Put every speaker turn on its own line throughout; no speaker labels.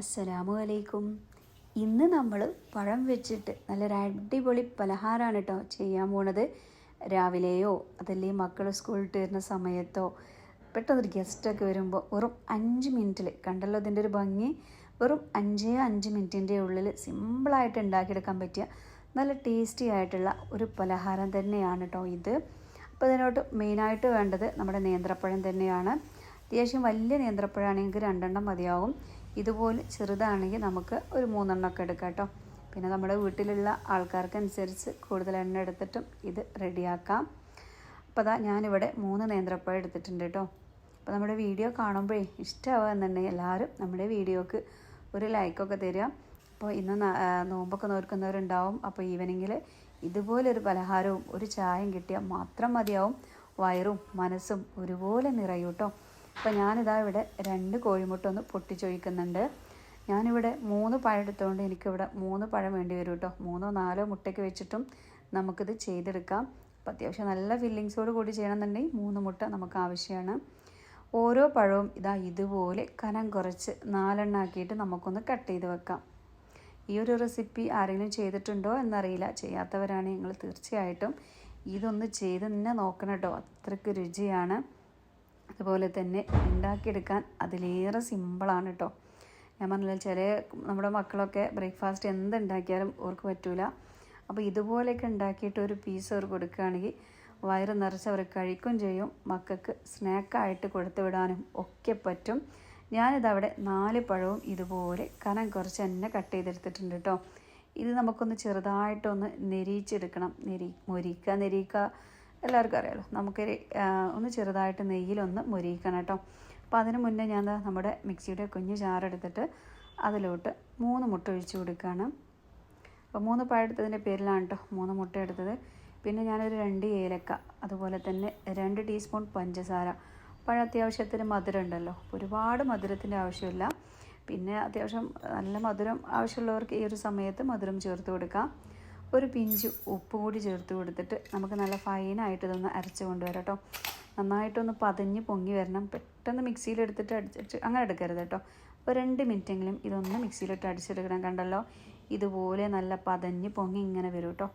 അസ്സലാമു അലൈക്കും ഇന്ന് നമ്മൾ പഴം വെച്ചിട്ട് നല്ലൊരു അടിപൊളി പലഹാരമാണ് കേട്ടോ ചെയ്യാൻ പോണത് രാവിലെയോ അതല്ലേ മക്കൾ സ്കൂളിട്ട് വരുന്ന സമയത്തോ പെട്ടെന്നൊരു ഗസ്റ്റൊക്കെ വരുമ്പോൾ വെറും അഞ്ച് മിനിറ്റിൽ കണ്ടല്ലോ അതിൻ്റെ ഒരു ഭംഗി വെറും അഞ്ചേ അഞ്ച് മിനിറ്റിൻ്റെ ഉള്ളിൽ സിമ്പിളായിട്ട് ഉണ്ടാക്കിയെടുക്കാൻ പറ്റിയ നല്ല ടേസ്റ്റി ആയിട്ടുള്ള ഒരു പലഹാരം തന്നെയാണ് കേട്ടോ ഇത് അപ്പോൾ അതിനോട്ട് മെയിനായിട്ട് വേണ്ടത് നമ്മുടെ നേന്ത്രപ്പഴം തന്നെയാണ് അത്യാവശ്യം വലിയ നേന്ത്രപ്പഴമാണെങ്കിൽ രണ്ടെണ്ണം മതിയാവും ഇതുപോലെ ചെറുതാണെങ്കിൽ നമുക്ക് ഒരു ഒക്കെ എടുക്കാം കേട്ടോ പിന്നെ നമ്മുടെ വീട്ടിലുള്ള ആൾക്കാർക്കനുസരിച്ച് കൂടുതൽ എണ്ണ എടുത്തിട്ടും ഇത് റെഡിയാക്കാം അപ്പോൾ അതാ ഞാനിവിടെ മൂന്ന് നേന്ത്രപ്പഴം എടുത്തിട്ടുണ്ട് കേട്ടോ അപ്പോൾ നമ്മുടെ വീഡിയോ കാണുമ്പോഴേ ഇഷ്ടമാവുക എന്നുണ്ടെങ്കിൽ എല്ലാവരും നമ്മുടെ വീഡിയോക്ക് ഒരു ലൈക്കൊക്കെ തരിക അപ്പോൾ ഇന്ന് നോമ്പൊക്കെ നോക്കുന്നവരുണ്ടാവും അപ്പോൾ ഈവനിങ്ങിൽ ഇതുപോലൊരു പലഹാരവും ഒരു ചായയും കിട്ടിയാൽ മാത്രം മതിയാവും വയറും മനസ്സും ഒരുപോലെ നിറയൂട്ടോ അപ്പം ഞാനിതാ ഇവിടെ രണ്ട് കോഴിമുട്ട ഒന്ന് പൊട്ടിച്ചൊഴിക്കുന്നുണ്ട് ഞാനിവിടെ മൂന്ന് പഴം എടുത്തുകൊണ്ട് എനിക്കിവിടെ മൂന്ന് പഴം വേണ്ടി വരും കേട്ടോ മൂന്നോ നാലോ മുട്ടയ്ക്ക് വെച്ചിട്ടും നമുക്കിത് ചെയ്തെടുക്കാം അപ്പം അത്യാവശ്യം നല്ല ഫില്ലിങ്സോട് കൂടി ചെയ്യണമെന്നുണ്ടെങ്കിൽ മൂന്ന് മുട്ട നമുക്ക് ആവശ്യമാണ് ഓരോ പഴവും ഇതാ ഇതുപോലെ കനം കുറച്ച് നാലെണ്ണ ആക്കിയിട്ട് നമുക്കൊന്ന് കട്ട് ചെയ്ത് വെക്കാം ഈ ഒരു റെസിപ്പി ആരെങ്കിലും ചെയ്തിട്ടുണ്ടോ എന്നറിയില്ല ചെയ്യാത്തവരാണ് നിങ്ങൾ തീർച്ചയായിട്ടും ഇതൊന്ന് ചെയ്ത് തന്നെ നോക്കണം കേട്ടോ അത്രയ്ക്ക് രുചിയാണ് അതുപോലെ തന്നെ ഉണ്ടാക്കിയെടുക്കാൻ അതിലേറെ സിമ്പിളാണ് കേട്ടോ ഞാൻ പറഞ്ഞില്ല ചില നമ്മുടെ മക്കളൊക്കെ ബ്രേക്ക്ഫാസ്റ്റ് എന്തുണ്ടാക്കിയാലും ഓർക്ക് പറ്റൂല അപ്പോൾ ഇതുപോലെയൊക്കെ ഉണ്ടാക്കിയിട്ട് ഒരു പീസ് അവർ കൊടുക്കുകയാണെങ്കിൽ വയറ് നിറച്ച് അവർ കഴിക്കും ചെയ്യും മക്കൾക്ക് സ്നാക്കായിട്ട് കൊടുത്തു വിടാനും ഒക്കെ പറ്റും ഞാനിതവിടെ നാല് പഴവും ഇതുപോലെ കനം കുറച്ച് തന്നെ കട്ട് ചെയ്തെടുത്തിട്ടുണ്ട് കേട്ടോ ഇത് നമുക്കൊന്ന് ചെറുതായിട്ടൊന്ന് നെരിയിച്ചെടുക്കണം നെരി മൊരിക്കുക നെരിയിക്കുക എല്ലാവർക്കും അറിയാലോ നമുക്ക് ഒന്ന് ചെറുതായിട്ട് നെയ്യിലൊന്ന് മുരിയിക്കണം കേട്ടോ അപ്പോൾ അതിന് മുന്നേ ഞാൻ നമ്മുടെ മിക്സിയുടെ കുഞ്ഞ് ചാറെടുത്തിട്ട് അതിലോട്ട് മൂന്ന് മുട്ട ഒഴിച്ച് കൊടുക്കുകയാണ് അപ്പോൾ മൂന്ന് പഴെടുത്തതിൻ്റെ പേരിലാണ് കേട്ടോ മൂന്ന് മുട്ട എടുത്തത് പിന്നെ ഞാനൊരു രണ്ട് ഏലക്ക അതുപോലെ തന്നെ രണ്ട് ടീസ്പൂൺ പഞ്ചസാര അപ്പോൾ അത്യാവശ്യത്തിന് മധുരം ഉണ്ടല്ലോ ഒരുപാട് മധുരത്തിൻ്റെ ആവശ്യമില്ല പിന്നെ അത്യാവശ്യം നല്ല മധുരം ആവശ്യമുള്ളവർക്ക് ഈ ഒരു സമയത്ത് മധുരം ചേർത്ത് കൊടുക്കാം ഒരു പിഞ്ച് ഉപ്പ് കൂടി ചേർത്ത് കൊടുത്തിട്ട് നമുക്ക് നല്ല ഫൈനായിട്ട് ഇതൊന്ന് അരച്ച് കൊണ്ടുവരാം കേട്ടോ നന്നായിട്ടൊന്ന് പതിഞ്ഞ് പൊങ്ങി വരണം പെട്ടെന്ന് മിക്സിയിലെടുത്തിട്ട് അടിച്ചിട്ട് അങ്ങനെ എടുക്കരുത് കേട്ടോ ഒരു രണ്ട് മിനിറ്റെങ്കിലും ഇതൊന്ന് മിക്സിയിലിട്ട് അടിച്ചെടുക്കണം കണ്ടല്ലോ ഇതുപോലെ നല്ല പതഞ്ഞ് പൊങ്ങി ഇങ്ങനെ വരും കേട്ടോ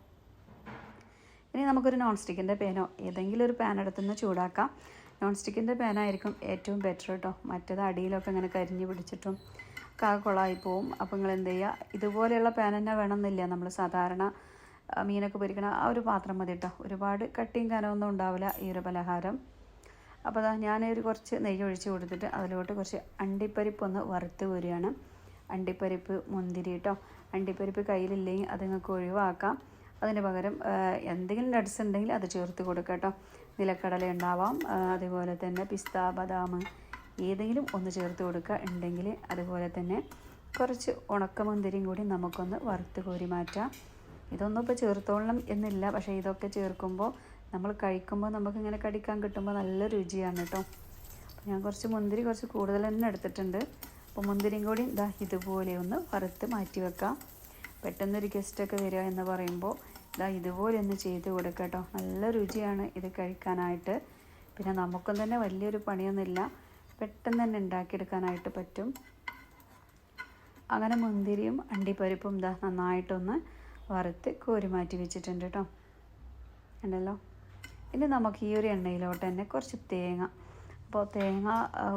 ഇനി നമുക്കൊരു നോൺ സ്റ്റിക്കിൻ്റെ പേനോ ഏതെങ്കിലും ഒരു പാൻ എടുത്തുനിന്ന് ചൂടാക്കാം നോൺ സ്റ്റിക്കിൻ്റെ പാനായിരിക്കും ഏറ്റവും ബെറ്റർ കേട്ടോ മറ്റേത് അടിയിലൊക്കെ ഇങ്ങനെ കരിഞ്ഞ് പിടിച്ചിട്ടും കുളമായി പോവും അപ്പോൾ നിങ്ങൾ എന്ത് ചെയ്യുക ഇതുപോലെയുള്ള പാൻ തന്നെ വേണമെന്നില്ല നമ്മൾ സാധാരണ മീനൊക്കെ പൊരിക്കണ ആ ഒരു പാത്രം മതി കേട്ടോ ഒരുപാട് കട്ടിയും കനമൊന്നും ഉണ്ടാവില്ല ഈ ഒരു പലഹാരം അപ്പോൾ അതാ ഞാനൊരു കുറച്ച് നെയ്യ് ഒഴിച്ച് കൊടുത്തിട്ട് അതിലോട്ട് കുറച്ച് അണ്ടിപ്പരിപ്പ് ഒന്ന് വറുത്ത് വരികയാണ് അണ്ടിപ്പരിപ്പ് മുന്തിരി കേട്ടോ അണ്ടിപ്പരിപ്പ് കയ്യിലില്ലെങ്കിൽ അത് നിങ്ങൾക്ക് ഒഴിവാക്കാം അതിന് പകരം എന്തെങ്കിലും നട്സ് ഉണ്ടെങ്കിൽ അത് ചേർത്ത് കൊടുക്കാം കേട്ടോ നിലക്കടല ഉണ്ടാവാം അതുപോലെ തന്നെ പിസ്ത ബദാം ഏതെങ്കിലും ഒന്ന് ചേർത്ത് കൊടുക്കുക ഉണ്ടെങ്കിൽ അതുപോലെ തന്നെ കുറച്ച് ഉണക്കമുന്തിരിയും കൂടി നമുക്കൊന്ന് വറുത്ത് കോരി മാറ്റാം ഇതൊന്നും ഇപ്പോൾ ചേർത്തോളണം എന്നില്ല പക്ഷേ ഇതൊക്കെ ചേർക്കുമ്പോൾ നമ്മൾ കഴിക്കുമ്പോൾ നമുക്കിങ്ങനെ കടിക്കാൻ കിട്ടുമ്പോൾ നല്ല രുചിയാണ് കേട്ടോ ഞാൻ കുറച്ച് മുന്തിരി കുറച്ച് കൂടുതൽ തന്നെ എടുത്തിട്ടുണ്ട് അപ്പോൾ മുന്തിരിയും കൂടി ഇതാ ഇതുപോലെ ഒന്ന് വറുത്ത് മാറ്റി വെക്കാം പെട്ടെന്നൊരു ഗസ്റ്റൊക്കെ വരിക എന്ന് പറയുമ്പോൾ ഇതാ ഇതുപോലെ ഒന്ന് ചെയ്ത് കൊടുക്കാം കേട്ടോ നല്ല രുചിയാണ് ഇത് കഴിക്കാനായിട്ട് പിന്നെ നമുക്കും തന്നെ വലിയൊരു പണിയൊന്നുമില്ല പെട്ടെന്ന് തന്നെ ഉണ്ടാക്കിയെടുക്കാനായിട്ട് പറ്റും അങ്ങനെ മുന്തിരിയും അണ്ടിപ്പരിപ്പും ഇതാ നന്നായിട്ടൊന്ന് വറുത്ത് കോരി മാറ്റി വെച്ചിട്ടുണ്ട് കേട്ടോ ഉണ്ടല്ലോ ഇനി നമുക്ക് ഈ ഒരു എണ്ണയിലോട്ട് തന്നെ കുറച്ച് തേങ്ങ അപ്പോൾ തേങ്ങ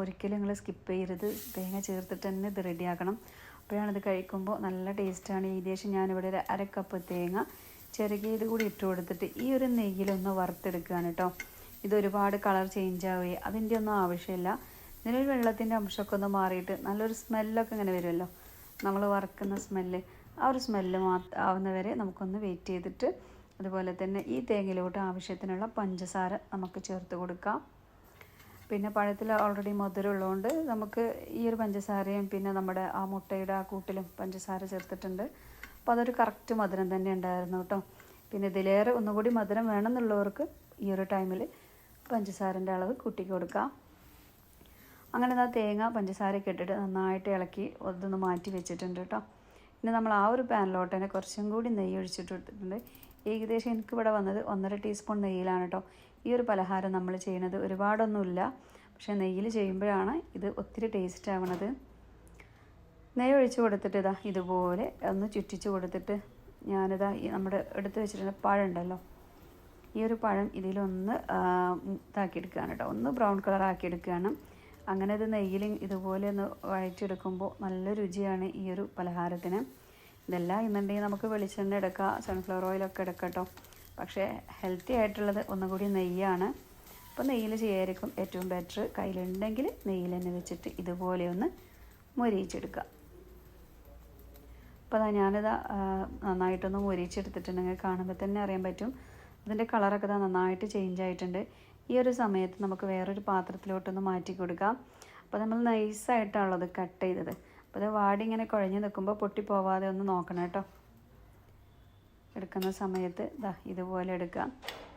ഒരിക്കലും നിങ്ങൾ സ്കിപ്പ് ചെയ്യരുത് തേങ്ങ ചേർത്തിട്ട് തന്നെ ഇത് റെഡിയാക്കണം അപ്പോഴാണിത് കഴിക്കുമ്പോൾ നല്ല ടേസ്റ്റാണ് ഏകദേശം ഞാനിവിടെ ഒരു അര കപ്പ് തേങ്ങ ചെറുകിയത് കൂടി ഇട്ട് കൊടുത്തിട്ട് ഈ ഒരു നെയ്യിലൊന്ന് വറുത്തെടുക്കുകയാണ് കേട്ടോ ഇതൊരുപാട് കളർ ചേഞ്ച് ആവുകയും അതിൻ്റെ ഒന്നും ആവശ്യമില്ല നിലവിൽ വെള്ളത്തിൻ്റെ അംശമൊക്കെ ഒന്ന് മാറിയിട്ട് നല്ലൊരു സ്മെല്ലൊക്കെ ഇങ്ങനെ വരുമല്ലോ നമ്മൾ വറക്കുന്ന സ്മെല്ല് ആ ഒരു സ്മെല്ല് മാത്ര ആവുന്നവരെ നമുക്കൊന്ന് വെയിറ്റ് ചെയ്തിട്ട് അതുപോലെ തന്നെ ഈ തേങ്ങയിലോട്ട് ആവശ്യത്തിനുള്ള പഞ്ചസാര നമുക്ക് ചേർത്ത് കൊടുക്കാം പിന്നെ പഴത്തിൽ ഓൾറെഡി മധുരം ഉള്ളതുകൊണ്ട് നമുക്ക് ഈ ഒരു പഞ്ചസാരയും പിന്നെ നമ്മുടെ ആ മുട്ടയുടെ ആ കൂട്ടിലും പഞ്ചസാര ചേർത്തിട്ടുണ്ട് അപ്പോൾ അതൊരു കറക്റ്റ് മധുരം തന്നെ ഉണ്ടായിരുന്നു കേട്ടോ പിന്നെ ഇതിലേറെ ഒന്നുകൂടി മധുരം വേണമെന്നുള്ളവർക്ക് ഈ ഒരു ടൈമിൽ പഞ്ചസാരൻ്റെ അളവ് കൂട്ടിക്കൊടുക്കാം കൊടുക്കാം അങ്ങനെ ആ തേങ്ങ പഞ്ചസാരയൊക്കെ ഇട്ടിട്ട് നന്നായിട്ട് ഇളക്കി ഒന്ന് മാറ്റി വെച്ചിട്ടുണ്ട് കേട്ടോ പിന്നെ നമ്മൾ ആ ഒരു പാനിലോട്ട് തന്നെ കുറച്ചും കൂടി നെയ്യ് ഒഴിച്ചിട്ടിട്ടുണ്ട് ഏകദേശം എനിക്ക് ഇവിടെ വന്നത് ഒന്നര ടീസ്പൂൺ നെയ്യിലാണ് കേട്ടോ ഈ ഒരു പലഹാരം നമ്മൾ ചെയ്യുന്നത് ഒരുപാടൊന്നുമില്ല പക്ഷേ നെയ്യിൽ ചെയ്യുമ്പോഴാണ് ഇത് ഒത്തിരി ടേസ്റ്റ് ആവണത് നെയ്യ് ഒഴിച്ച് കൊടുത്തിട്ട് ഇതാ ഇതുപോലെ ഒന്ന് ചുറ്റിച്ച് കൊടുത്തിട്ട് ഞാനിതാ നമ്മുടെ എടുത്ത് വെച്ചിട്ടുള്ള പഴം ഉണ്ടല്ലോ ഈ ഒരു പഴം ഇതിലൊന്ന് ഇതാക്കിയെടുക്കുകയാണ് കേട്ടോ ഒന്ന് ബ്രൗൺ കളർ ആക്കിയെടുക്കുകയാണ് അങ്ങനെ ഒരു നെയ്യിൽ ഇതുപോലെ ഒന്ന് വഴറ്റിയെടുക്കുമ്പോൾ നല്ല രുചിയാണ് ഈ ഒരു പലഹാരത്തിന് ഇതെല്ലാം ഇന്നുണ്ടെങ്കിൽ നമുക്ക് വെളിച്ചെണ്ണ എടുക്കാം സൺഫ്ലവർ ഓയിലൊക്കെ എടുക്കട്ടോ പക്ഷേ ഹെൽത്തി ആയിട്ടുള്ളത് ഒന്നുകൂടി നെയ്യാണ് അപ്പോൾ നെയ്യിൽ ചെയ്യായിരിക്കും ഏറ്റവും ബെറ്റർ കയ്യിലുണ്ടെങ്കിൽ നെയ്യിൽ തന്നെ വെച്ചിട്ട് ഇതുപോലെ ഒന്ന് മൊരിയിച്ചെടുക്കുക അപ്പോൾ അതാ ഞാനിത് നന്നായിട്ടൊന്ന് മൊരിയിച്ചെടുത്തിട്ടുണ്ടെങ്കിൽ കാണുമ്പോൾ തന്നെ അറിയാൻ പറ്റും അതിൻ്റെ കളറൊക്കെ ഇതാ നന്നായിട്ട് ചേഞ്ച് ആയിട്ടുണ്ട് ഈ ഒരു സമയത്ത് നമുക്ക് വേറൊരു പാത്രത്തിലോട്ടൊന്ന് മാറ്റി കൊടുക്കാം അപ്പോൾ നമ്മൾ നൈസായിട്ടാണുള്ളത് കട്ട് ചെയ്തത് അപ്പോൾ അത് വാടി ഇങ്ങനെ കുഴഞ്ഞ് നിൽക്കുമ്പോൾ പൊട്ടിപ്പോവാതെ ഒന്ന് നോക്കണം കേട്ടോ എടുക്കുന്ന സമയത്ത് ദാ ഇതുപോലെ എടുക്കാം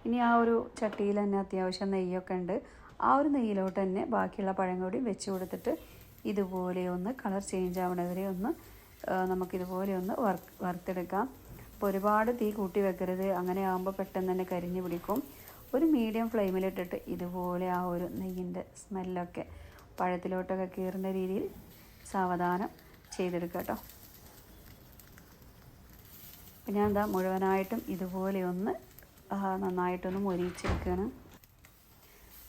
ഇനി ആ ഒരു ചട്ടിയിൽ തന്നെ അത്യാവശ്യം നെയ്യൊക്കെ ഉണ്ട് ആ ഒരു നെയ്യിലോട്ട് തന്നെ ബാക്കിയുള്ള പഴം കൂടി വെച്ച് കൊടുത്തിട്ട് ഇതുപോലെ ഒന്ന് കളർ ചേഞ്ച് ആവണവരെ ഒന്ന് നമുക്കിതുപോലെ ഒന്ന് വർക്ക് വറുത്തെടുക്കാം അപ്പോൾ ഒരുപാട് തീ കൂട്ടി വെക്കരുത് അങ്ങനെ ആകുമ്പോൾ പെട്ടെന്ന് തന്നെ കരിഞ്ഞ് പിടിക്കും ഒരു മീഡിയം ഫ്ലെയിമിലിട്ടിട്ട് ഇതുപോലെ ആ ഒരു നെയ്യിൻ്റെ സ്മെല്ലൊക്കെ പഴത്തിലോട്ടൊക്കെ കീറേണ്ട രീതിയിൽ സാവധാനം ചെയ്തെടുക്കുക കേട്ടോ ഞാൻ എന്താ മുഴുവനായിട്ടും ഇതുപോലെ ഒന്ന് നന്നായിട്ടൊന്ന് മൊരിയിച്ചെടുക്കുകയാണ്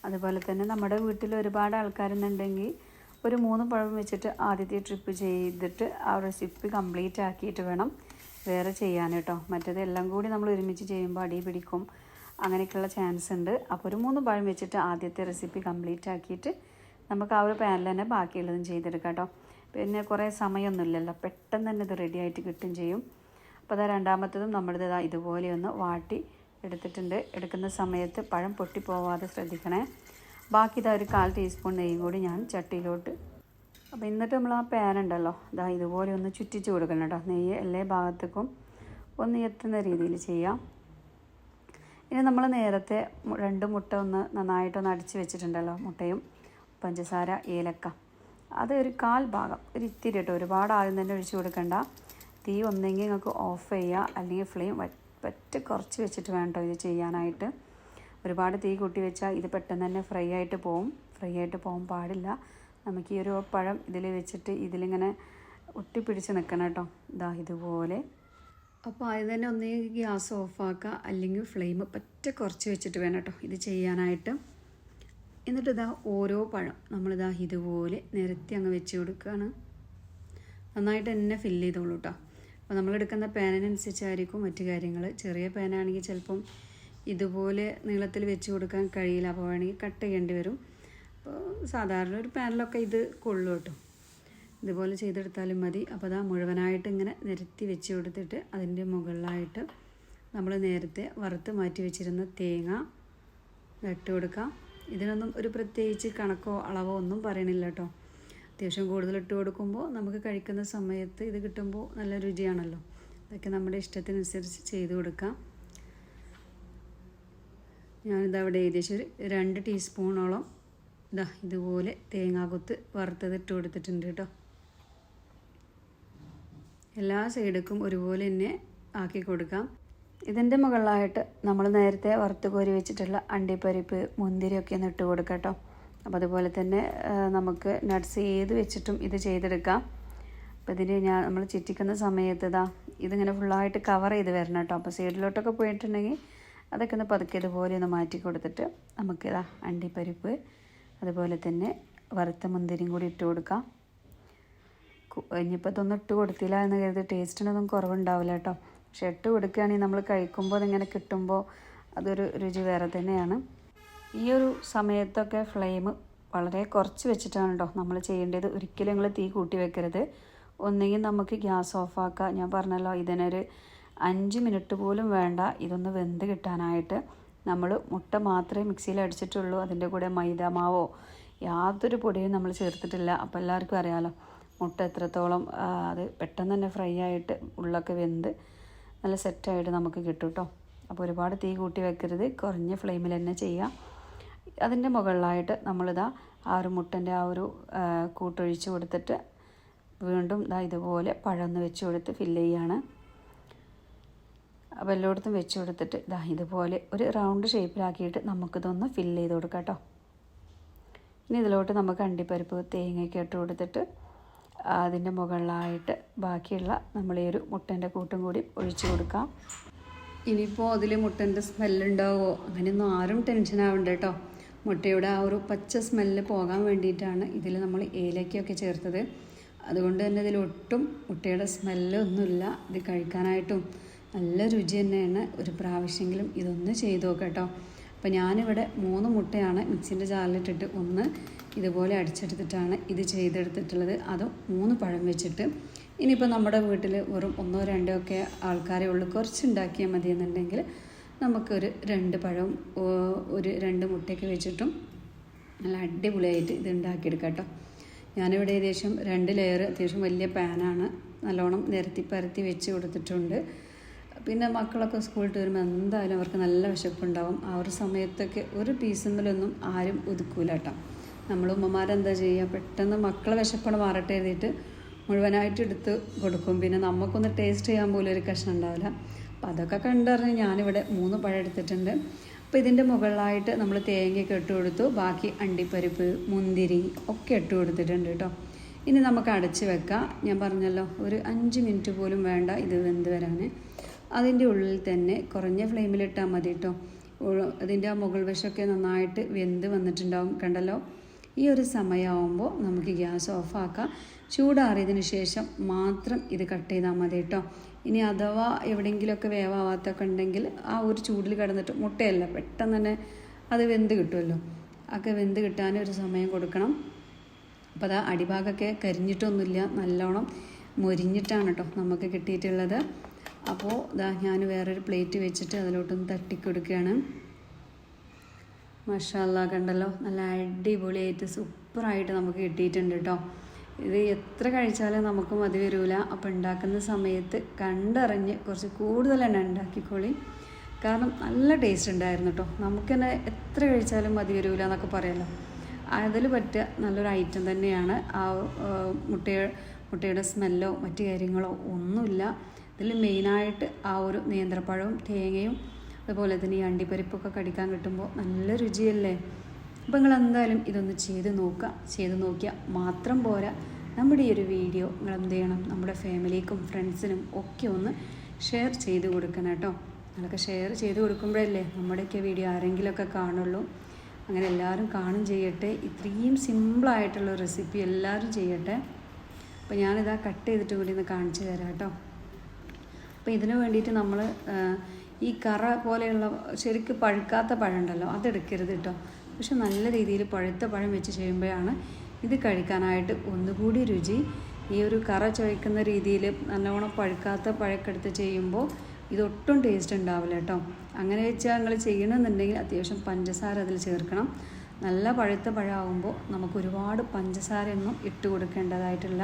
അതുപോലെ തന്നെ നമ്മുടെ വീട്ടിൽ ഒരുപാട് ആൾക്കാരെന്നുണ്ടെങ്കിൽ ഒരു മൂന്ന് പഴം വെച്ചിട്ട് ആദ്യത്തെ ട്രിപ്പ് ചെയ്തിട്ട് ആ റെസിപ്പി കംപ്ലീറ്റ് ആക്കിയിട്ട് വേണം വേറെ ചെയ്യാൻ കേട്ടോ മറ്റേത് എല്ലാം കൂടി നമ്മൾ ഒരുമിച്ച് ചെയ്യുമ്പോൾ അടി പിടിക്കും അങ്ങനെയൊക്കെയുള്ള ചാൻസ് ഉണ്ട് അപ്പോൾ ഒരു മൂന്ന് പഴം വെച്ചിട്ട് ആദ്യത്തെ റെസിപ്പി കംപ്ലീറ്റ് ആക്കിയിട്ട് നമുക്ക് ആ ഒരു പാനിൽ തന്നെ ബാക്കിയുള്ളതും ചെയ്തെടുക്കാം കേട്ടോ പിന്നെ കുറേ സമയമൊന്നുമില്ലല്ലോ പെട്ടെന്ന് തന്നെ ഇത് റെഡി ആയിട്ട് കിട്ടും ചെയ്യും അപ്പോൾ അതാ രണ്ടാമത്തതും നമ്മളിത് ഇതുപോലെ ഒന്ന് വാട്ടി എടുത്തിട്ടുണ്ട് എടുക്കുന്ന സമയത്ത് പഴം പൊട്ടിപ്പോവാതെ ശ്രദ്ധിക്കണേ ബാക്കി ഇതാ ഒരു കാൽ ടീസ്പൂൺ നെയ്യും കൂടി ഞാൻ ചട്ടിയിലോട്ട് അപ്പോൾ എന്നിട്ട് നമ്മൾ ആ പാൻ ഉണ്ടല്ലോ ഇതാ ഇതുപോലെ ഒന്ന് ചുറ്റിച്ച് കൊടുക്കണം കേട്ടോ നെയ്യ് എല്ലാ ഭാഗത്തേക്കും ഒന്ന് എത്തുന്ന രീതിയിൽ ചെയ്യാം ഇനി നമ്മൾ നേരത്തെ രണ്ട് മുട്ട ഒന്ന് നന്നായിട്ടൊന്ന് അടിച്ച് വെച്ചിട്ടുണ്ടല്ലോ മുട്ടയും പഞ്ചസാര ഏലക്ക അത് ഒരു കാൽ ഭാഗം ഒരു ഇത്തിരി കേട്ടോ ഒരുപാട് ആദ്യം തന്നെ ഒഴിച്ചു കൊടുക്കണ്ട തീ ഒന്നെങ്കിൽ നിങ്ങൾക്ക് ഓഫ് ചെയ്യുക അല്ലെങ്കിൽ ഫ്ലെയിം പറ്റ കുറച്ച് വെച്ചിട്ട് വേണ്ടോ ഇത് ചെയ്യാനായിട്ട് ഒരുപാട് തീ കൂട്ടി വെച്ചാൽ ഇത് പെട്ടെന്ന് തന്നെ ഫ്രൈ ആയിട്ട് പോവും ഫ്രൈ ആയിട്ട് പോകാൻ പാടില്ല നമുക്ക് ഈ ഒരു പഴം ഇതിൽ വെച്ചിട്ട് ഇതിലിങ്ങനെ ഒട്ടിപ്പിടിച്ച് നിൽക്കണം കേട്ടോ ഇതാ ഇതുപോലെ അപ്പോൾ അത് തന്നെ ഒന്ന് ഗ്യാസ് ഓഫാക്കുക അല്ലെങ്കിൽ ഫ്ലെയിം പറ്റ കുറച്ച് വെച്ചിട്ട് വേണം കേട്ടോ ഇത് ചെയ്യാനായിട്ട് എന്നിട്ട് ഇതാ ഓരോ പഴം നമ്മളിതാ ഇതുപോലെ നിരത്തി അങ്ങ് വെച്ച് കൊടുക്കുകയാണ് നന്നായിട്ട് തന്നെ ഫില്ല് ചെയ്തോളൂ കേട്ടോ അപ്പോൾ നമ്മളെടുക്കുന്ന പേനനുസരിച്ചായിരിക്കും മറ്റ് കാര്യങ്ങൾ ചെറിയ പേനാണെങ്കിൽ ചിലപ്പം ഇതുപോലെ നീളത്തിൽ വെച്ച് കൊടുക്കാൻ കഴിയില്ല അപ്പോൾ വേണമെങ്കിൽ കട്ട് ചെയ്യേണ്ടി വരും അപ്പോൾ സാധാരണ ഒരു പാനലൊക്കെ ഇത് കൊള്ളു കേട്ടോ ഇതുപോലെ ചെയ്തെടുത്താലും മതി അപ്പോൾ അതാ മുഴുവനായിട്ട് ഇങ്ങനെ നിരത്തി വെച്ച് കൊടുത്തിട്ട് അതിൻ്റെ മുകളിലായിട്ട് നമ്മൾ നേരത്തെ വറുത്ത് മാറ്റി വെച്ചിരുന്ന തേങ്ങ ഇട്ട് കൊടുക്കാം ഇതിനൊന്നും ഒരു പ്രത്യേകിച്ച് കണക്കോ അളവോ ഒന്നും പറയണില്ല കേട്ടോ അത്യാവശ്യം കൂടുതൽ ഇട്ട് കൊടുക്കുമ്പോൾ നമുക്ക് കഴിക്കുന്ന സമയത്ത് ഇത് കിട്ടുമ്പോൾ നല്ല രുചിയാണല്ലോ അതൊക്കെ നമ്മുടെ ഇഷ്ടത്തിനനുസരിച്ച് ചെയ്ത് കൊടുക്കാം ഞാനിതവിടെ ഏകദേശം ഒരു രണ്ട് ടീസ്പൂണോളം ഇതാ ഇതുപോലെ തേങ്ങാക്കൊത്ത് ഇട്ട് കൊടുത്തിട്ടുണ്ട് കേട്ടോ എല്ലാ സൈഡക്കും ഒരുപോലെ തന്നെ ആക്കി കൊടുക്കാം ഇതിൻ്റെ മുകളിലായിട്ട് നമ്മൾ നേരത്തെ വറുത്ത് കോരി വെച്ചിട്ടുള്ള അണ്ടിപ്പരിപ്പ് മുന്തിരിയൊക്കെ ഒന്ന് ഇട്ട് കൊടുക്കട്ടോ അപ്പോൾ അതുപോലെ തന്നെ നമുക്ക് നട്ട്സ് ഏത് വെച്ചിട്ടും ഇത് ചെയ്തെടുക്കാം അപ്പോൾ ഇതിന് ഞാൻ നമ്മൾ ചുറ്റിക്കുന്ന സമയത്ത് ഇതാ ഇതിങ്ങനെ ഫുള്ളായിട്ട് കവർ ചെയ്ത് വരണം കേട്ടോ അപ്പോൾ സൈഡിലോട്ടൊക്കെ പോയിട്ടുണ്ടെങ്കിൽ അതൊക്കെ ഒന്ന് പതുക്കെ ഇതുപോലെ ഒന്ന് മാറ്റി കൊടുത്തിട്ട് നമുക്കിതാ അണ്ടിപ്പരിപ്പ് അതുപോലെ തന്നെ വറുത്ത മുന്തിരിയും കൂടി ഇട്ട് കൊടുക്കാം ഇനിയിപ്പോൾ ഇതൊന്നും ഇട്ട് കൊടുത്തില്ല എന്ന് കരുതി ടേസ്റ്റിനൊന്നും കുറവുണ്ടാവില്ല കേട്ടോ പക്ഷെ ഇട്ട് കൊടുക്കുകയാണെങ്കിൽ നമ്മൾ കഴിക്കുമ്പോൾ അതിങ്ങനെ കിട്ടുമ്പോൾ അതൊരു രുചി വേറെ തന്നെയാണ് ഈ ഒരു സമയത്തൊക്കെ ഫ്ലെയിം വളരെ കുറച്ച് വെച്ചിട്ടാണ് കേട്ടോ നമ്മൾ ചെയ്യേണ്ടത് ഒരിക്കലും നിങ്ങൾ തീ കൂട്ടി വെക്കരുത് ഒന്നെങ്കിൽ നമുക്ക് ഗ്യാസ് ഓഫാക്കാം ഞാൻ പറഞ്ഞല്ലോ ഇതിനൊരു അഞ്ച് മിനിറ്റ് പോലും വേണ്ട ഇതൊന്ന് വെന്ത് കിട്ടാനായിട്ട് നമ്മൾ മുട്ട മാത്രമേ മിക്സിയിൽ അടിച്ചിട്ടുള്ളൂ അതിൻ്റെ കൂടെ മൈദ മാവോ യാതൊരു പൊടിയും നമ്മൾ ചേർത്തിട്ടില്ല അപ്പോൾ എല്ലാവർക്കും അറിയാമല്ലോ മുട്ട എത്രത്തോളം അത് പെട്ടെന്ന് തന്നെ ഫ്രൈ ആയിട്ട് ഉള്ളൊക്കെ വെന്ത് നല്ല സെറ്റായിട്ട് നമുക്ക് കിട്ടും കേട്ടോ അപ്പോൾ ഒരുപാട് തീ കൂട്ടി വെക്കരുത് കുറഞ്ഞ ഫ്ലെയിമിൽ തന്നെ ചെയ്യാം അതിൻ്റെ മുകളിലായിട്ട് നമ്മളിതാ ആ ഒരു മുട്ടൻ്റെ ആ ഒരു കൂട്ടൊഴിച്ച് കൊടുത്തിട്ട് വീണ്ടും ഇതാ ഇതുപോലെ പഴന്ന് വെച്ച് കൊടുത്ത് ഫില്ല് ചെയ്യാണ് അപ്പോൾ എല്ലായിടത്തും വെച്ച് കൊടുത്തിട്ട് ഇതാ ഇതുപോലെ ഒരു റൗണ്ട് ഷേപ്പിലാക്കിയിട്ട് നമുക്കിതൊന്ന് ഫില്ല് ചെയ്ത് കൊടുക്കാം കേട്ടോ ഇനി ഇതിലോട്ട് നമുക്ക് അണ്ടിപ്പരിപ്പ് തേങ്ങയൊക്കെ ഇട്ട് കൊടുത്തിട്ട് അതിൻ്റെ മുകളിലായിട്ട് ബാക്കിയുള്ള നമ്മൾ ഈ ഒരു മുട്ടൻ്റെ കൂട്ടും കൂടി ഒഴിച്ചു കൊടുക്കാം ഇനിയിപ്പോൾ അതിൽ മുട്ടൻ്റെ സ്മെല്ലുണ്ടാവുമോ അങ്ങനെയൊന്നും ആരും ടെൻഷൻ ആവണ്ട കേട്ടോ മുട്ടയുടെ ആ ഒരു പച്ച സ്മെല്ല് പോകാൻ വേണ്ടിയിട്ടാണ് ഇതിൽ നമ്മൾ ഏലക്കയൊക്കെ ചേർത്തത് അതുകൊണ്ട് തന്നെ ഇതിൽ ഒട്ടും മുട്ടയുടെ സ്മെല്ലൊന്നുമില്ല ഇത് കഴിക്കാനായിട്ടും നല്ല രുചി തന്നെയാണ് ഒരു പ്രാവശ്യമെങ്കിലും ഇതൊന്ന് ചെയ്തു നോക്കാം കേട്ടോ അപ്പോൾ ഞാനിവിടെ മൂന്ന് മുട്ടയാണ് മിക്സിൻ്റെ ജാറിലിട്ടിട്ട് ഒന്ന് ഇതുപോലെ അടിച്ചെടുത്തിട്ടാണ് ഇത് ചെയ്തെടുത്തിട്ടുള്ളത് അത് മൂന്ന് പഴം വെച്ചിട്ട് ഇനിയിപ്പോൾ നമ്മുടെ വീട്ടിൽ വെറും ഒന്നോ രണ്ടോ ഒക്കെ ആൾക്കാരെ ഉള്ളൂ കുറച്ചുണ്ടാക്കിയാൽ മതി എന്നുണ്ടെങ്കിൽ നമുക്കൊരു രണ്ട് പഴം ഒരു രണ്ട് മുട്ടയൊക്കെ വെച്ചിട്ടും നല്ല അടിപൊളിയായിട്ട് ഇത് ഉണ്ടാക്കിയെടുക്കാം കേട്ടോ ഞാനിവിടെ ഏകദേശം രണ്ട് ലെയർ അത്യാവശ്യം വലിയ പാനാണ് നല്ലോണം നിരത്തി പരത്തി വെച്ച് കൊടുത്തിട്ടുണ്ട് പിന്നെ മക്കളൊക്കെ സ്കൂളിൽ വരുമ്പോൾ എന്തായാലും അവർക്ക് നല്ല വിശപ്പുണ്ടാവും ആ ഒരു സമയത്തൊക്കെ ഒരു പീസുമ്പിലൊന്നും ആരും ഒതുക്കൂല കേട്ടോ നമ്മൾ ഉമ്മമാരെന്താ ചെയ്യുക പെട്ടെന്ന് മക്കളെ വിശപ്പണ് മാറട്ടെ എഴുതിയിട്ട് മുഴുവനായിട്ട് എടുത്ത് കൊടുക്കും പിന്നെ നമുക്കൊന്ന് ടേസ്റ്റ് ചെയ്യാൻ പോലും ഒരു കഷ്ണം ഉണ്ടാവില്ല അപ്പോൾ അതൊക്കെ കണ്ടറിഞ്ഞ് ഞാനിവിടെ മൂന്ന് പഴം എടുത്തിട്ടുണ്ട് അപ്പോൾ ഇതിൻ്റെ മുകളിലായിട്ട് നമ്മൾ തേങ്ങയൊക്കെ ഇട്ട് കൊടുത്തു ബാക്കി അണ്ടിപ്പരിപ്പ് മുന്തിരി ഒക്കെ ഇട്ട് കൊടുത്തിട്ടുണ്ട് കേട്ടോ ഇനി നമുക്ക് അടച്ച് വെക്കാം ഞാൻ പറഞ്ഞല്ലോ ഒരു അഞ്ച് മിനിറ്റ് പോലും വേണ്ട ഇത് വെന്ത് വരാൻ അതിൻ്റെ ഉള്ളിൽ തന്നെ കുറഞ്ഞ ഫ്ലെയിമിലിട്ടാൽ മതി കേട്ടോ അതിൻ്റെ ആ മുകൾ വശമൊക്കെ നന്നായിട്ട് വെന്ത് വന്നിട്ടുണ്ടാവും കണ്ടല്ലോ ഈ ഒരു സമയമാകുമ്പോൾ നമുക്ക് ഗ്യാസ് ഓഫാക്കാം ചൂടാറിയതിന് ശേഷം മാത്രം ഇത് കട്ട് ചെയ്താൽ മതി കേട്ടോ ഇനി അഥവാ എവിടെയെങ്കിലുമൊക്കെ വേവാവാത്തൊക്കെ ഉണ്ടെങ്കിൽ ആ ഒരു ചൂടിൽ കിടന്നിട്ട് മുട്ടയല്ല പെട്ടെന്ന് തന്നെ അത് വെന്ത് കിട്ടുമല്ലോ ഒക്കെ വെന്ത് കിട്ടാൻ ഒരു സമയം കൊടുക്കണം അപ്പോൾ അതാ അടിഭാഗമൊക്കെ കരിഞ്ഞിട്ടൊന്നുമില്ല നല്ലോണം മൊരിഞ്ഞിട്ടാണ് കേട്ടോ നമുക്ക് കിട്ടിയിട്ടുള്ളത് അപ്പോൾ ഇതാ ഞാൻ വേറൊരു പ്ലേറ്റ് വെച്ചിട്ട് അതിലോട്ടൊന്ന് തട്ടിക്കൊടുക്കുകയാണ് മഷാല കണ്ടല്ലോ നല്ല അടിപൊളിയായിട്ട് സൂപ്പറായിട്ട് നമുക്ക് കിട്ടിയിട്ടുണ്ട് കേട്ടോ ഇത് എത്ര കഴിച്ചാലും നമുക്ക് മതി വരില്ല അപ്പോൾ ഉണ്ടാക്കുന്ന സമയത്ത് കണ്ടറിഞ്ഞ് കുറച്ച് കൂടുതൽ തന്നെ ഉണ്ടാക്കിക്കോളി കാരണം നല്ല ടേസ്റ്റ് ഉണ്ടായിരുന്നു കേട്ടോ നമുക്ക് തന്നെ എത്ര കഴിച്ചാലും മതി വരില്ല എന്നൊക്കെ പറയാമല്ലോ അതിൽ പറ്റിയ നല്ലൊരു ഐറ്റം തന്നെയാണ് ആ മുട്ടയുടെ മുട്ടയുടെ സ്മെല്ലോ മറ്റു കാര്യങ്ങളോ ഒന്നുമില്ല ഇതിൽ മെയിനായിട്ട് ആ ഒരു നേന്ത്രപ്പഴവും തേങ്ങയും അതുപോലെ തന്നെ ഈ അണ്ടിപ്പരിപ്പൊക്കെ കടിക്കാൻ കിട്ടുമ്പോൾ നല്ല രുചിയല്ലേ അപ്പോൾ നിങ്ങൾ എന്തായാലും ഇതൊന്ന് ചെയ്ത് നോക്കുക ചെയ്ത് നോക്കിയാൽ മാത്രം പോരാ നമ്മുടെ ഈ ഒരു വീഡിയോ നിങ്ങൾ എന്ത് ചെയ്യണം നമ്മുടെ ഫാമിലിക്കും ഫ്രണ്ട്സിനും ഒക്കെ ഒന്ന് ഷെയർ ചെയ്ത് കൊടുക്കണം കേട്ടോ നിങ്ങളൊക്കെ ഷെയർ ചെയ്ത് കൊടുക്കുമ്പോഴല്ലേ നമ്മുടെയൊക്കെ വീഡിയോ ആരെങ്കിലുമൊക്കെ കാണുള്ളൂ അങ്ങനെ എല്ലാവരും കാണും ചെയ്യട്ടെ ഇത്രയും സിമ്പിളായിട്ടുള്ള റെസിപ്പി എല്ലാവരും ചെയ്യട്ടെ അപ്പോൾ ഞാനിതാ കട്ട് ചെയ്തിട്ട് കൂടി ഒന്ന് കാണിച്ചു തരാം കേട്ടോ അപ്പോൾ ഇതിനു വേണ്ടിയിട്ട് നമ്മൾ ഈ കറ പോലെയുള്ള ശരിക്ക് പഴുക്കാത്ത പഴമുണ്ടല്ലോ അതെടുക്കരുത് കേട്ടോ പക്ഷെ നല്ല രീതിയിൽ പഴുത്ത പഴം വെച്ച് ചെയ്യുമ്പോഴാണ് ഇത് കഴിക്കാനായിട്ട് ഒന്നുകൂടി രുചി ഈ ഒരു കറ ചുവയ്ക്കുന്ന രീതിയിൽ നല്ലവണ്ണം പഴുക്കാത്ത പഴക്കെടുത്ത് ചെയ്യുമ്പോൾ ഇതൊട്ടും ടേസ്റ്റ് ഉണ്ടാവില്ല കേട്ടോ അങ്ങനെ വെച്ചാൽ നിങ്ങൾ ചെയ്യണമെന്നുണ്ടെങ്കിൽ അത്യാവശ്യം പഞ്ചസാര അതിൽ ചേർക്കണം നല്ല പഴുത്ത പഴമാകുമ്പോൾ നമുക്ക് ഒരുപാട് പഞ്ചസാരയൊന്നും ഇട്ട് കൊടുക്കേണ്ടതായിട്ടില്ല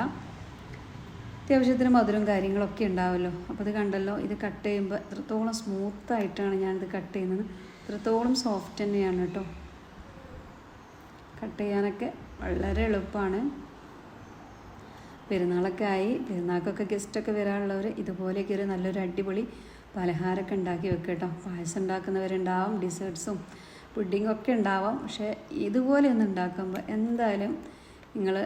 അത്യാവശ്യത്തിന് മധുരം കാര്യങ്ങളൊക്കെ ഉണ്ടാവുമല്ലോ അപ്പോൾ ഇത് കണ്ടല്ലോ ഇത് കട്ട് ചെയ്യുമ്പോൾ എത്രത്തോളം സ്മൂത്തായിട്ടാണ് ഞാനിത് കട്ട് ചെയ്യുന്നത് എത്രത്തോളം സോഫ്റ്റ് തന്നെയാണ് കേട്ടോ കട്ട് ചെയ്യാനൊക്കെ വളരെ എളുപ്പമാണ് പെരുന്നാളൊക്കെ ആയി പെരുന്നാൾക്കൊക്കെ ഗസ്റ്റൊക്കെ വരാനുള്ളവർ ഇതുപോലെയൊക്കെ ഒരു നല്ലൊരു അടിപൊളി പലഹാരമൊക്കെ ഉണ്ടാക്കി വെക്കുക കേട്ടോ പായസം ഉണ്ടാക്കുന്നവരുണ്ടാവും ഡെസേർട്ട്സും പുഡിങ്ങൊക്കെ ഉണ്ടാവാം പക്ഷേ ഇതുപോലെ ഒന്ന് ഉണ്ടാക്കുമ്പോൾ എന്തായാലും നിങ്ങൾ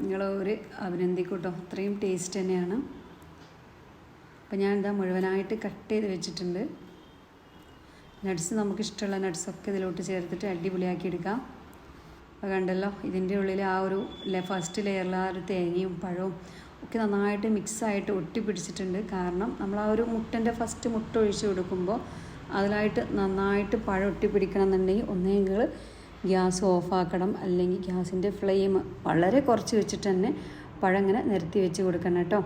നിങ്ങൾ ഒരു അഭിനന്ദിക്കൂട്ടോ അത്രയും ടേസ്റ്റ് തന്നെയാണ് അപ്പോൾ ഞാൻ എന്താ മുഴുവനായിട്ട് കട്ട് ചെയ്ത് വെച്ചിട്ടുണ്ട് നട്ട്സ് നമുക്കിഷ്ടമുള്ള നട്ട്സൊക്കെ ഇതിലോട്ട് ചേർത്തിട്ട് അടിപൊളിയാക്കി എടുക്കാം അപ്പോൾ കണ്ടല്ലോ ഇതിൻ്റെ ഉള്ളിൽ ആ ഒരു ഫസ്റ്റ് ലെയറിൽ ആ ഒരു തേങ്ങയും പഴവും ഒക്കെ നന്നായിട്ട് മിക്സായിട്ട് ഒട്ടിപ്പിടിച്ചിട്ടുണ്ട് കാരണം നമ്മൾ ആ ഒരു മുട്ടൻ്റെ ഫസ്റ്റ് മുട്ട ഒഴിച്ച് കൊടുക്കുമ്പോൾ അതിലായിട്ട് നന്നായിട്ട് പഴം ഒട്ടിപ്പിടിക്കണം എന്നുണ്ടെങ്കിൽ ഒന്നെങ്കിൽ ഗ്യാസ് ഓഫാക്കണം അല്ലെങ്കിൽ ഗ്യാസിൻ്റെ ഫ്ലെയിം വളരെ കുറച്ച് വെച്ചിട്ട് തന്നെ പഴങ്ങനെ നിരത്തി വെച്ച് കൊടുക്കണം കേട്ടോ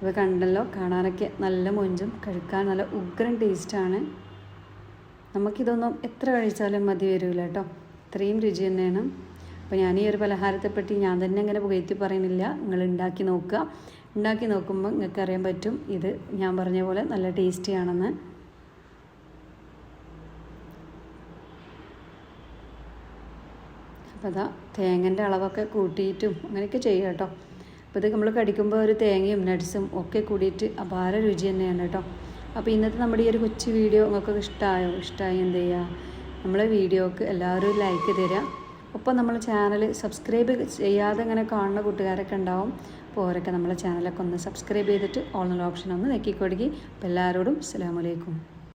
അപ്പോൾ കണ്ടല്ലോ കാണാനൊക്കെ നല്ല മൊഞ്ചും കഴിക്കാൻ നല്ല ഉഗ്രൻ ടേസ്റ്റാണ് നമുക്കിതൊന്നും എത്ര കഴിച്ചാലും മതി വരില്ല കേട്ടോ ഇത്രയും രുചി തന്നെയാണ് അപ്പോൾ ഞാൻ ഈ ഒരു പലഹാരത്തെപ്പറ്റി ഞാൻ തന്നെ അങ്ങനെ പുകയത്തി പറയുന്നില്ല നിങ്ങൾ ഉണ്ടാക്കി നോക്കുക ഉണ്ടാക്കി നോക്കുമ്പോൾ നിങ്ങൾക്ക് അറിയാൻ പറ്റും ഇത് ഞാൻ പറഞ്ഞ പോലെ നല്ല ടേസ്റ്റിയാണെന്ന് അപ്പോൾ അതാ തേങ്ങൻ്റെ അളവൊക്കെ കൂട്ടിയിട്ടും അങ്ങനെയൊക്കെ ചെയ്യുക കേട്ടോ അപ്പോൾ ഇത് നമ്മൾ കടിക്കുമ്പോൾ ഒരു തേങ്ങയും നട്ട്സും ഒക്കെ കൂടിയിട്ട് അപാര രുചി തന്നെയാണ് കേട്ടോ അപ്പോൾ ഇന്നത്തെ നമ്മുടെ ഈ ഒരു കൊച്ചു വീഡിയോ നിങ്ങൾക്ക് ഇഷ്ടമായോ ഇഷ്ടമായി എന്ത് ചെയ്യുക നമ്മളെ വീഡിയോക്ക് എല്ലാവരും ലൈക്ക് തരിക ഒപ്പം നമ്മൾ ചാനൽ സബ്സ്ക്രൈബ് ചെയ്യാതെ ഇങ്ങനെ കാണുന്ന കൂട്ടുകാരൊക്കെ ഉണ്ടാവും അപ്പോൾ ഓരൊക്കെ നമ്മളെ ചാനലൊക്കെ ഒന്ന് സബ്സ്ക്രൈബ് ചെയ്തിട്ട് ഓൺലൈൻ ഓപ്ഷൻ ഒന്ന് നെക്കിക്കൊടുക്കി അപ്പോൾ എല്ലാവരോടും അസ്സാമലൈക്കും